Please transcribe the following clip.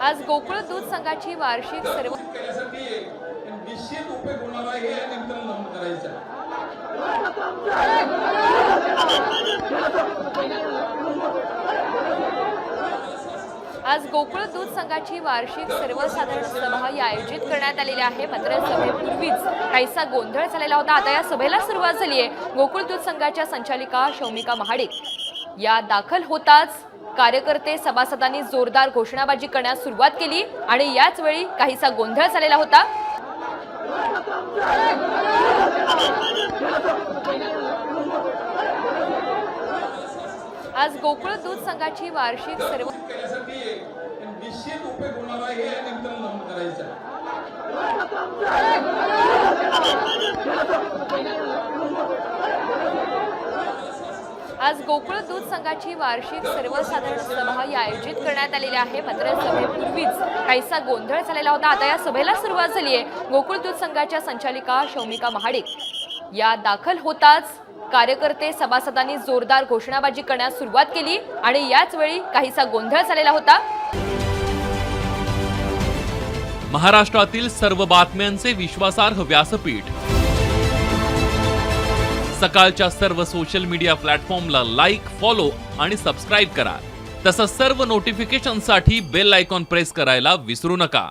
आज गोकुळ दूध संघाची वार्षिक सर्व निश्चित उपयोग होणार आहे हे या नमूद करायचं आज गोकुळ दूध संघाची वार्षिक सर्वसाधारण सभा ही आयोजित करण्यात आलेली आहे. मात्र सभेपूर्वीच काहीसा गोंधळ झालेला होता. आता या सभेला सुरुवात झाली आहे. गोकुळ दूध संघाच्या संचालिका शौमिका महाडिक. या दाखल होताच कार्यकर्ते सभासदांनी जोरदार घोषणाबाजी करण्यास सुरुवात केली आणि याच वेळी काहीसा गोंधळ झालेला होता. आज गोकुळ दूध संघाची वार्षिक सर्व केल्यासाठी निश्चित उपयोग होणार आहे हे या निमित्तानं नमूद करायचं आहे. आज गोकुळ दूध संघाची वार्षिक सर्वसाधारण सभा ही आयोजित करण्यात आलेली आहे. मात्र सभेपूर्वीच काहीसा गोंधळ झालेला होता. आता या सभेला सुरुवात झाली आहे गोकुळ दूध संघाच्या संचालिका शौमिका महाडिक. या दाखल होताच कार्यकर्ते सभासदांनी जोरदार घोषणाबाजी करण्यास सुरुवात केली आणि याच वेळी काहीसा गोंधळ झालेला होता. महाराष्ट्रातील सर्व बातम्यांचे विश्वासार्ह व्यासपीठ. सकाळच्या सर्व सोशल मीडिया प्लॅटफॉर्मला लाईक फॉलो आणि सबस्क्राईब करा. तसंच सर्व नोटिफिकेशनसाठी बेल आयकॉन प्रेस करायला विसरू नका.